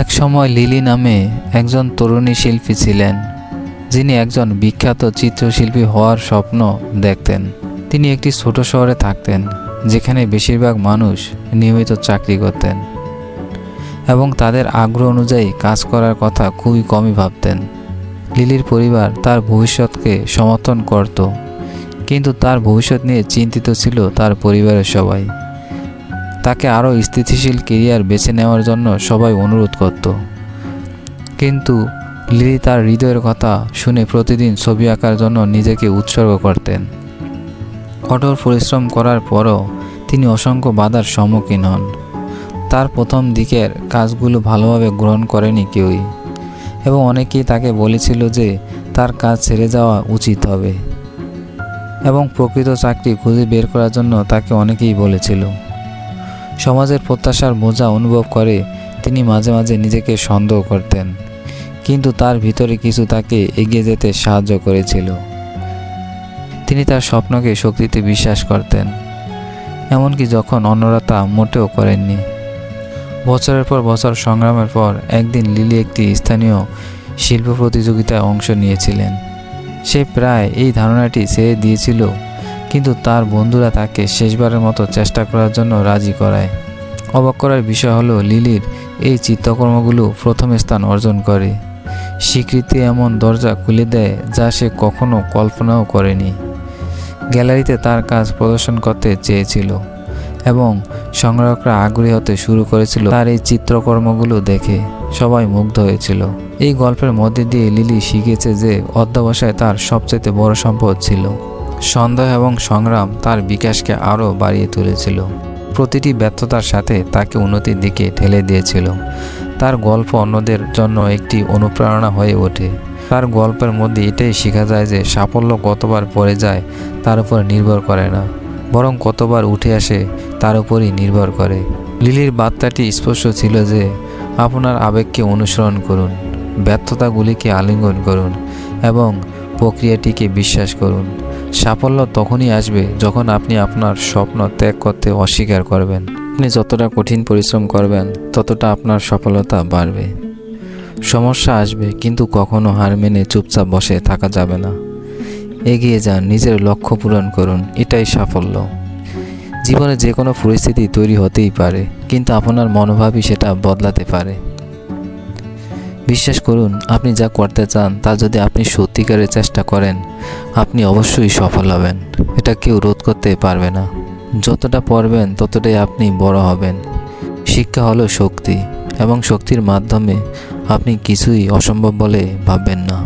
এক সময় লিলি নামে একজন তরুণী শিল্পী ছিলেন, যিনি একজন বিখ্যাত চিত্রশিল্পী হওয়ার স্বপ্ন দেখতেন। তিনি একটি ছোট শহরে থাকতেন, যেখানে বেশিরভাগ মানুষ নিয়মিত চাকরি করতেন এবং তাদের আগ্রহ অনুযায়ী কাজ করার কথা খুবই কমই ভাবতেন। লিলির পরিবার তার ভবিষ্যৎকে সমর্থন করত, কিন্তু তার ভবিষ্যৎ নিয়ে চিন্তিত ছিল তার পরিবারের সবাই। তাকে আরও স্থিতিশীল কেরিয়ার বেছে নেওয়ার জন্য সবাই অনুরোধ করত। কিন্তু লিলি তার হৃদয়ের কথা শুনে প্রতিদিন ছবি আঁকার জন্য নিজেকে উৎসর্গ করতেন। কঠোর পরিশ্রম করার পরও তিনি অসংখ্য বাধার সম্মুখীন হন। তার প্রথম দিকের কাজগুলো ভালোভাবে গ্রহণ করেনি কেউই এবং অনেকেই তাকে বলেছিল যে তার কাজ ছেড়ে যাওয়া উচিত হবে এবং প্রকৃত চাকরি খুঁজে বের করার জন্য তাকে অনেকেই বলেছিল। সমাজের প্রত্যাশার বোঝা অনুভব করে তিনি মাঝে মাঝে নিজেকে সন্দেহ করতেন। কিন্তু তার ভিতরে কিছু তাকে এগিয়ে যেতে সাহায্য করেছিল। তিনি তার স্বপ্নকে শক্তিতে বিশ্বাস করতেন, এমনকি যখন অন্যরা তা মোটেও করেননি। বছরের পর বছর সংগ্রামের পর একদিন লিলি একটি স্থানীয় শিল্প প্রতিযোগিতায় অংশ নিয়েছিলেন। সে প্রায় এই ধারণাটি ছেড়ে দিয়েছিল কিন্তু তার বন্ধুরা তাকে শেষবারের মতো চেষ্টা করার জন্য রাজি করায়। অবাক করার বিষয় হলো, লিলির এই চিত্রকর্মগুলো প্রথম স্থান অর্জন করে। স্বীকৃতি এমন দরজা খুলে দেয় যা সে কখনো কল্পনাও করেনি। গ্যালারিতে তার কাজ প্রদর্শন করতে চেয়েছিল এবং সংগ্রাহকরা আগ্রহী হতে শুরু করেছিল তার এই চিত্রকর্মগুলো দেখে। সবাই মুগ্ধ হয়েছিল। এই গল্পের মধ্যে দিয়ে লিলি শিখেছে যে অধ্যবসায় তার সবচেয়ে বড় সম্পদ ছিল। সন্দেহ এবং সংগ্রাম তার বিকাশকে আরও বাড়িয়ে তুলেছিল। প্রতিটি ব্যর্থতার সাথে তাকে উন্নতির দিকে ঠেলে দিয়েছিল। তার গল্প অন্যদের জন্য একটি অনুপ্রেরণা হয়ে ওঠে। তার গল্পের মধ্যে এটাই শেখা যায় যে সাফল্য কতবার পড়ে যায় তার উপর নির্ভর করে না, বরং কতবার উঠে আসে তার উপরই নির্ভর করে। লিলির বার্তাটি স্পষ্ট ছিল যে আপনার আবেগকে অনুসরণ করুন, ব্যর্থতাগুলিকে আলিঙ্গন করুন এবং প্রক্রিয়াটিকে বিশ্বাস করুন। সাফল্য তখনই আসবে যখন আপনি আপনার স্বপ্ন ত্যাগ করতে অস্বীকার করবেন। আপনি যতটা কঠিন পরিশ্রম করবেন, ততটা আপনার সফলতা বাড়বে। সমস্যা আসবে, কিন্তু কখনো হার মেনে চুপচাপ বসে থাকা যাবে না। এগিয়ে যান, নিজের লক্ষ্য পূরণ করুন, এটাই সাফল্য। জীবনে যে কোনো পরিস্থিতি তৈরি হতেই পারে, কিন্তু আপনার মনোভাবই সেটা বদলাতে পারে। বিশ্বাস করুন, আপনি যা করতে চান, তা যদি আপনি সত্যিকারের চেষ্টা করেন, আপনি অবশ্যই সফল হবেন। এটা কেউ রোধ করতে পারবে না। যতটা পড়বেন, ততটাই আপনি বড় হবেন। শিক্ষা হলো শক্তি, এবং শক্তির মাধ্যমে আপনি কিছুই অসম্ভব বলে ভাববেন না।